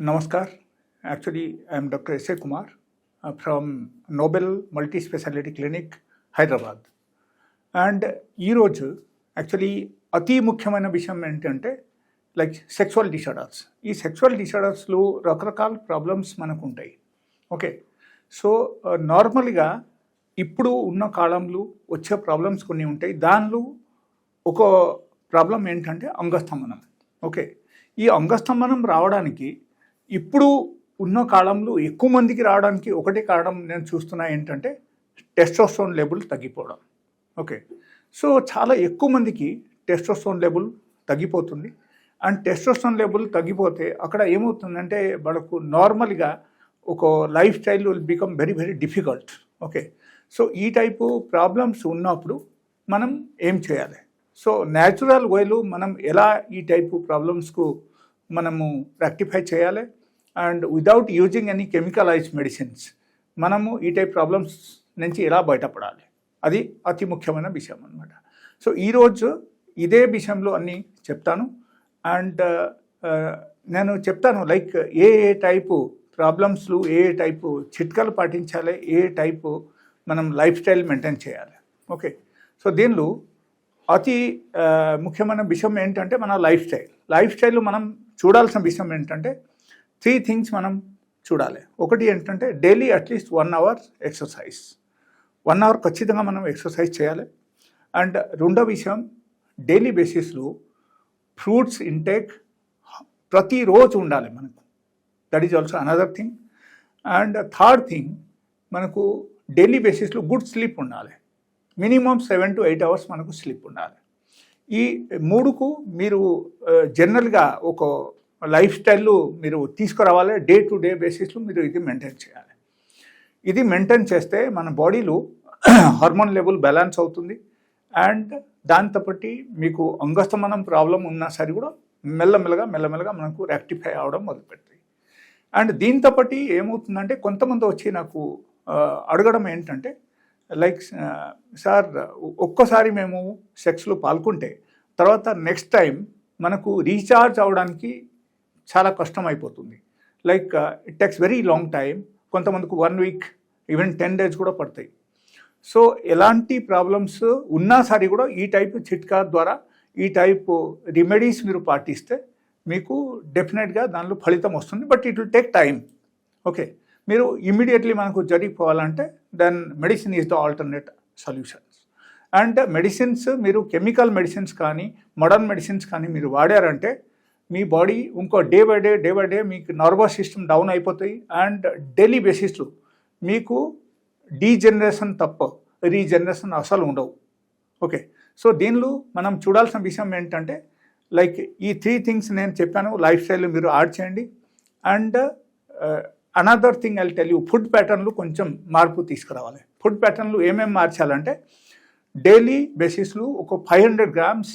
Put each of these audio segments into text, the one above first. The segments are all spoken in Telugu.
Namaskar. Actually, I am Dr. S. From Kumar multi from Nobel Multi Speciality Clinic, Hyderabad and ఈరోజు యాక్చువల్లీ అతి ముఖ్యమైన విషయం ఏంటంటే లైక్ సెక్చువల్ డిసార్డర్స్ ఈ సెక్చువల్ డిసార్డర్స్లో రకరకాల ప్రాబ్లమ్స్ మనకు ఉంటాయి ఓకే సో నార్మల్గా ఇప్పుడు ఉన్న కాలంలో వచ్చే ప్రాబ్లమ్స్ కొన్ని ఉంటాయి దానిలో ఒక ప్రాబ్లం ఏంటంటే అంగస్తంభనం ఓకే ఈ అంగస్తంభనం రావడానికి ఇప్పుడు ఉన్న కాలంలో ఎక్కువ మందికి రావడానికి ఒకటే కారణం నేను చూస్తున్నా ఏంటంటే టెస్టోస్టోన్ లెవెల్ తగ్గిపోవడం. ఓకే సో చాలా ఎక్కువ మందికి టెస్టోస్టోన్ లెవెల్ తగ్గిపోతుంది. అండ్ టెస్టోస్టోన్ లెవెల్ తగ్గిపోతే అక్కడ ఏమవుతుందంటే వాళ్ళకు నార్మల్గా ఒక life style will become very very difficult okay so ఈ టైపు ప్రాబ్లమ్స్ ఉన్నప్పుడు మనం ఏం చేయాలి? సో న్యాచురల్ వేలు మనం ఎలా ఈ టైపు ప్రాబ్లమ్స్కు మనము రెక్టిఫై చేయాలి. And without using any chemicalised medicines మనము ఈ టైప్ ప్రాబ్లమ్స్ నుంచి ఎలా బయటపడాలి? అది అతి ముఖ్యమైన విషయం అనమాట సో ఈరోజు ఇదే విషయంలో అన్నీ చెప్తాను. అండ్ uh, uh, నేను చెప్తాను లైక్ ఏ ఏ టైపు ప్రాబ్లమ్స్లు ఏ ఏ టైపు చిట్కాలు పాటించాలి ఏ టైపు మనం లైఫ్ స్టైల్ మెయింటైన్ చేయాలి. ఓకే సో దీనిలో అతి uh, ముఖ్యమైన విషయం ఏంటంటే మన లైఫ్ స్టైల్ లైఫ్ స్టైల్ మనం చూడాల్సిన విషయం ఏంటంటే త్రీ థింగ్స్ మనం చూడాలి. ఒకటి ఏంటంటే daily at least one hour exercise one hour ఖచ్చితంగా మనం ఎక్సర్సైజ్ చేయాలి. అండ్ రెండో విషయం డైలీ బేసిస్లో ఫ్రూట్స్ ఇంటేక్ ప్రతిరోజు ఉండాలి మనకు. That is also another thing and third thing మనకు డైలీ బేసిస్లో గుడ్ స్లీప్ ఉండాలి. Minimum seven to eight hours మనకు స్లీప్ ఉండాలి. ఈ మూడుకు మీరు జనరల్గా ఒక లైఫ్ స్టైల్ మీరు తీసుకురావాలి డే టు డే బేసిస్లో మీరు ఇది మెయింటైన్ చేయాలి. ఇది మెయింటైన్ చేస్తే మన బాడీలో హార్మోన్ లెవెల్ బ్యాలెన్స్ అవుతుంది. అండ్ దాంతో మీకు అంగస్తమనం ప్రాబ్లం ఉన్నా సరే కూడా మెల్లమెల్లగా మెల్లమెల్లగా మనకు రెక్టిఫై అవడం మొదలుపెడుతుంది అండ్ దీంతో ఏమవుతుందంటే కొంతమంది వచ్చి నాకు అడగడం ఏంటంటే లైక్ సార్ ఒక్కోసారి మేము సెక్స్లో పాల్గొంటే తర్వాత నెక్స్ట్ టైం మనకు రీఛార్జ్ అవడానికి చాలా కష్టం అయిపోతుంది. Like it takes very long time కొంతమందికి one week even ten days కూడా పడతాయి. సో ఎలాంటి ప్రాబ్లమ్స్ ఉన్నా సరే కూడా ఈ టైప్ చిట్కా ద్వారా ఈ టైప్ రెమెడీస్ మీరు పాటిస్తే మీకు డెఫినెట్గా దానిలో ఫలితం వస్తుంది. But it will take time okay. మీరు ఇమ్మీడియట్లీ మనకు జరిగిపోవాలంటే then medicine is the alternate solutions and medicines మీరు కెమికల్ మెడిసిన్స్ కానీ మోడర్న్ మెడిసిన్స్ కానీ మీరు వాడారంటే మీ బాడీ ఇంకో day by day day by day మీకు నర్వస్ సిస్టమ్ డౌన్ అయిపోతాయి. అండ్ డైలీ బేసిస్లో మీకు డీజనరేషన్ తప్ప రీజనరేషన్ అసలు ఉండవు. ఓకే సో దీనిలో మనం చూడాల్సిన విషయం ఏంటంటే లైక్ ఈ త్రీ థింగ్స్ నేను చెప్పాను లైఫ్ స్టైల్ మీరు యాడ్ చేయండి. And another thing I tell you food ప్యాటర్న్లు కొంచెం మార్పు తీసుకురావాలి. ఫుడ్ ప్యాటర్న్లు ఏమేమి మార్చాలంటే డైలీ బేసిస్లో ఒక ఫైవ్ హండ్రెడ్ గ్రామ్స్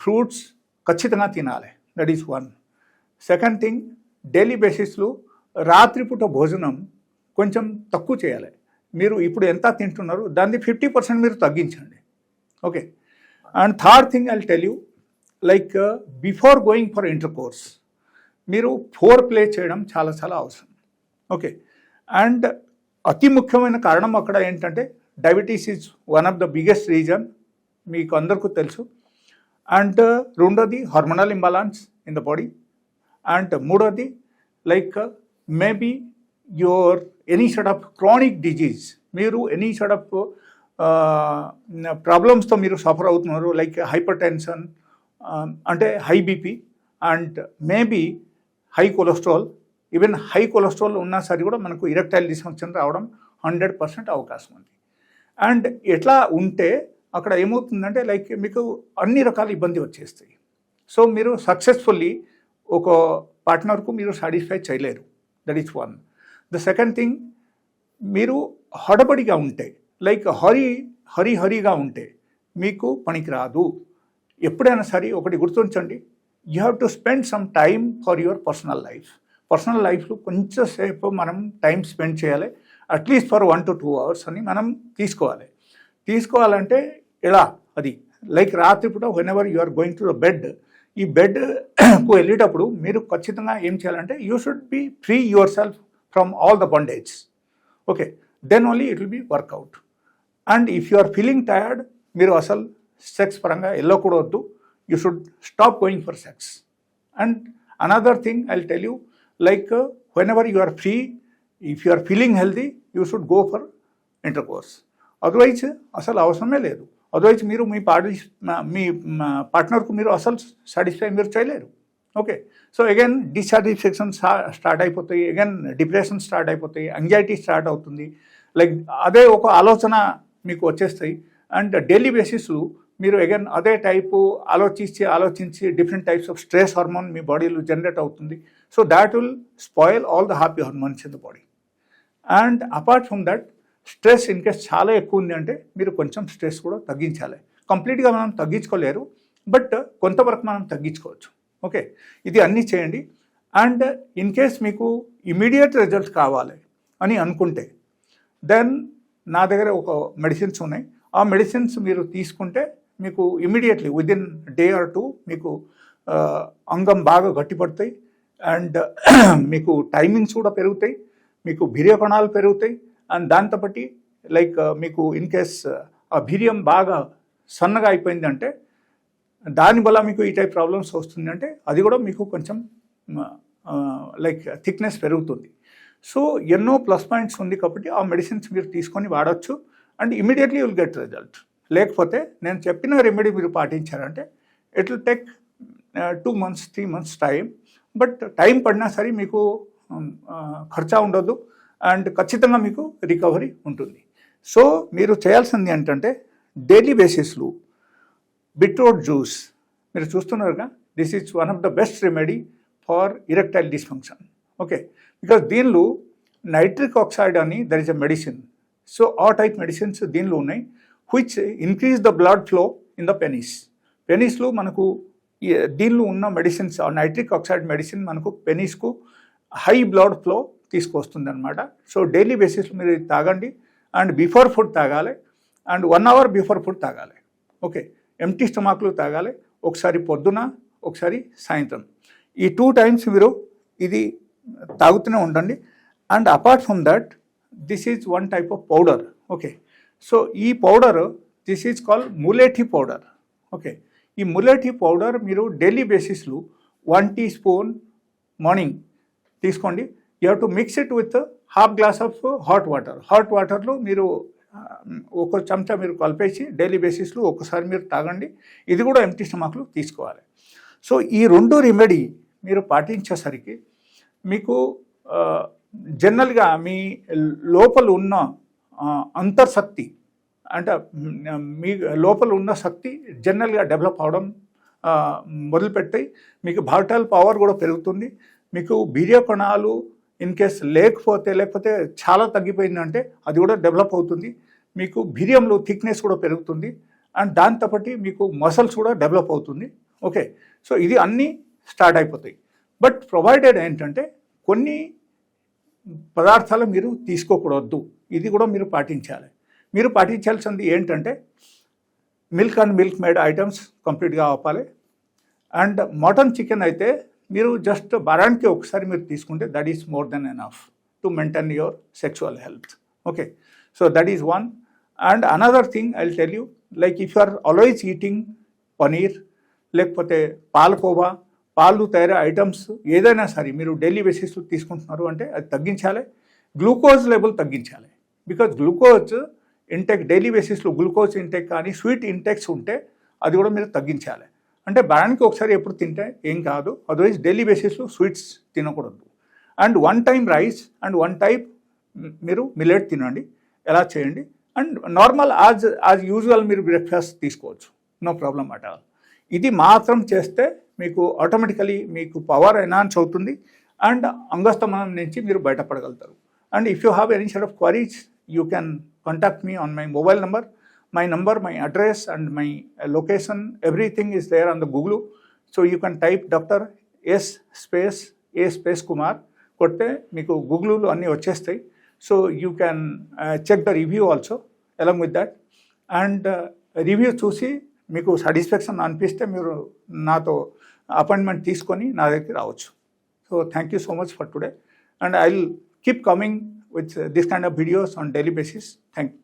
ఫ్రూట్స్ ఖచ్చితంగా తినాలి. That is one second thing daily బేసిస్లో రాత్రిపూట భోజనం కొంచెం తక్కువ చేయాలి. మీరు ఇప్పుడు ఎంత తింటున్నారు దాన్ని ఫిఫ్టీ పర్సెంట్ మీరు తగ్గించండి. Okay and third thing I tell you like before going for intercourse మీరు ఫోర్ ప్లే చేయడం చాలా చాలా అవసరం. ఓకే. అండ్ అతి ముఖ్యమైన కారణం అక్కడ ఏంటంటే diabetes is one of the biggest reason మీకు అందరికీ తెలుసు. అండ్ రెండోది hormonal imbalance in the body. And మూడోది like maybe your any side of chronic disease మీరు ఎనీ సైడ్ ఆఫ్ ప్రాబ్లమ్స్తో మీరు సఫర్ అవుతున్నారు లైక్ హైపర్ టెన్షన్ అంటే high BP and maybe high cholesterol even high cholesterol ఉన్నా సరే కూడా మనకు ఇరెక్టైల్ డిస్ఫంక్షన్ రావడం హండ్రెడ్ పర్సెంట్ అవకాశం ఉంది. అండ్ ఎట్లా ఉంటే అక్కడ ఏమవుతుందంటే లైక్ మీకు అన్ని రకాల ఇబ్బంది వచ్చేస్తాయి. సో మీరు సక్సెస్ఫుల్లీ ఒక పార్ట్నర్కు మీరు సాటిస్ఫై చేయలేరు. That is one the second thing మీరు హడబడిగా ఉంటే లైక్ హరి హరి హరిగా ఉంటే మీకు పనికిరాదు. ఎప్పుడైనా సరే ఒకటి గుర్తుంచండి. You have to spend some time for your personal life personal లైఫ్లో కొంచెం సేపు మనం టైం స్పెండ్ చేయాలి. At least for one to two hours అని మనం తీసుకోవాలి. తీసుకోవాలంటే ఎలా? అది లైక్ రాత్రిపూట whenever you are going to the bed ఈ బెడ్కు వెళ్ళేటప్పుడు మీరు ఖచ్చితంగా ఏం చేయాలంటే you should be free yourself from all the bondage okay then only it will be work out and if you are feeling tired మీరు అసలు సెక్స్ పరంగా వెళ్ళకూడదు you should stop going for sex and another thing I tell you like whenever you are free if you are feeling healthy you should go for intercourse otherwise అసలు అవసరమే లేదు. అదర్వైజ్ మీరు మీ పార్టీ మీ పార్ట్నర్కు మీరు అసలు సాటిస్ఫై మీరు చేయలేరు. Okay so again dissatisfaction start అయిపోతాయి. అగైన్ డిప్రెషన్ స్టార్ట్ అయిపోతాయి. యాంగ్జైటీ స్టార్ట్ అవుతుంది. లైక్ అదే ఒక ఆలోచన మీకు వచ్చేస్తాయి. అండ్ డైలీ బేసిస్ మీరు అగైన్ అదే టైపు ఆలోచించి ఆలోచించి different types of stress hormone మీ బాడీలో జనరేట్ అవుతుంది. So that will spoil all the happy hormones in the body. And apart from that stress in case చాలా ఎక్కువ ఉంది అంటే మీరు కొంచెం స్ట్రెస్ కూడా తగ్గించాలి. కంప్లీట్గా మనం తగ్గించుకోలేరు బట్ కొంతవరకు మనం తగ్గించుకోవచ్చు. ఓకే ఇది అన్నీ చేయండి. అండ్ ఇన్ కేస్ మీకు ఇమీడియట్ రిజల్ట్ కావాలి అని అనుకుంటే దెన్ నా దగ్గర ఒక మెడిసిన్స్ ఉన్నాయి. ఆ మెడిసిన్స్ మీరు తీసుకుంటే మీకు immediately within day or two మీకు అంగం బాగా గట్టిపడతాయి. అండ్ మీకు టైమింగ్స్ కూడా పెరుగుతాయి మీకు కణాలు పెరుగుతాయి అండ్ దాంతోపాటి లైక్ uh, మీకు ఇన్ కేస్ uh, ఆ భీర్యం బాగా సన్నగా అయిపోయిందంటే దానివల్ల మీకు ఈ టైప్ ప్రాబ్లమ్స్ వస్తుంది అంటే అది కూడా మీకు కొంచెం లైక్ థిక్నెస్ పెరుగుతుంది. సో ఎన్నో ప్లస్ పాయింట్స్ ఉంది కాబట్టి ఆ మెడిసిన్స్ మీరు తీసుకొని వాడచ్చు and immediately will get result. లేకపోతే నేను చెప్పిన రెమెడీ మీరు పాటించారంటే it will take two months three months time but time పడినా సరే మీకు ఖర్చా ఉండదు అండ్ ఖచ్చితంగా మీకు రికవరీ ఉంటుంది. సో మీరు చేయాల్సింది ఏంటంటే డైలీ బేసిస్లో బీట్రూట్ జ్యూస్. మీరు చూస్తున్నారుగా? This is one of the best remedy for erectile dysfunction. Okay? Because దీనిలో నైట్రిక్ ఆక్సైడ్ అని there is a medicine. So ఆ టైప్ మెడిసిన్స్ దీనిలో ఉన్నాయి which increase the blood flow in the penis పెనిస్లో మనకు దీనిలో ఉన్న మెడిసిన్స్ నైట్రిక్ ఆక్సైడ్ మెడిసిన్ మనకు పెనిస్కు హై బ్లడ్ ఫ్లో తీసుకొస్తుంది అనమాట సో డైలీ బేసిస్లో మీరు తాగండి. అండ్ బిఫోర్ ఫుడ్ తాగాలి. And one hour before food తాగాలి. ఓకే. ఎంటీ స్టమాక్లు తాగాలి. ఒకసారి పొద్దున ఒకసారి సాయంత్రం. ఈ టూ టైమ్స్ మీరు ఇది తాగుతూనే ఉండండి. And apart from that this is one type of powder. Okay. So ఈ powder this is call mulethi powder. Okay. ఈ ములేఠీ పౌడర్ మీరు డైలీ బేసిస్లో వన్ టీ స్పూన్ మార్నింగ్ తీసుకోండి. You have to mix it with half glass of hot water. Hot వాటర్లో మీరు ఒక చెంచా మీరు కలిపేసి డైలీ బేసిస్లో ఒకసారి మీరు తాగండి. ఇది కూడా ఎంటీ స్టమాక్లు తీసుకోవాలి. సో ఈ రెండు రెమెడీ మీరు పాటించేసరికి మీకు జనరల్గా మీ లోపల ఉన్న అంతర్శక్తి అంటే మీ లోపల ఉన్న శక్తి జనరల్గా డెవలప్ అవడం మొదలుపెట్టాయి మీకు భాటల్ పవర్ కూడా పెరుగుతుంది. మీకు బీర్య కణాలు ఇన్ కేస్ లేకపోతే లేకపోతే చాలా తగ్గిపోయిందంటే అది కూడా డెవలప్ అవుతుంది. మీకు బీర్యంలో థిక్నెస్ కూడా పెరుగుతుంది. అండ్ దాంతోపాటి మీకు మసల్స్ కూడా డెవలప్ అవుతుంది. ఓకే సో ఇది అన్నీ స్టార్ట్ అయిపోతాయి. బట్ ప్రొవైడెడ్ ఏంటంటే కొన్ని పదార్థాలు మీరు తీసుకోకూడదు. ఇది కూడా మీరు పాటించాలి. మీరు పాటించాల్సింది ఏంటంటే milk and milk made items కంప్లీట్గా ఆపాలి. అండ్ మటన్ చికెన్ అయితే మీరు జస్ట్ వారానికి ఒకసారి మీరు తీసుకుంటే that is more then enough to maintain your sexual health okay so that is one and another thing I tell you like if you are always eating paneer లేకపోతే పాలకోవా పాలు తయారు ఐటమ్స్ ఏదైనా సరే మీరు డైలీ బేసిస్లో తీసుకుంటున్నారు అంటే అది తగ్గించాలి. గ్లూకోజ్ లెవెల్ తగ్గించాలి. బికాజ్ గ్లూకోజ్ ఇంటెక్ డైలీ బేసిస్లో గ్లూకోజ్ ఇంటెక్ కానీ స్వీట్ ఇంటెక్స్ ఉంటే అది కూడా మీరు తగ్గించాలి. అంటే వారానికి ఒకసారి ఎప్పుడు తింటే ఏం కాదు అదర్వైజ్ డైలీ బేసిస్లో స్వీట్స్ తినకూడదు. And one time rice and one type మీరు మిల్లెట్ తినండి ఎలా చేయండి and normal as as usual మీరు బ్రేక్ఫాస్ట్ తీసుకోవచ్చు. నో ప్రాబ్లం అట్ ఆల్ ఇది మాత్రం చేస్తే మీకు ఆటోమేటికలీ మీకు పవర్ ఎన్హాన్స్ అవుతుంది అండ్ అంగస్తమనం నుంచి మీరు బయటపడగలుగుతారు. And if you have any set of queries you can contact me on my mobile number my number my address and my location everything is there on the Google so you can type doctor S space A space Kumar కొట్టే మీకు గూగుల్లో అన్నీ వచ్చేస్తాయి. So you can check the review also along with that and review చూసి మీకు సాటిస్ఫాక్షన్ అనిపిస్తే మీరు నాతో అపాయింట్మెంట్ తీసుకొని నా దగ్గరికి రావచ్చు. So thank you so much for today and I will keep coming with uh, this kind of videos on daily basis. Thank you.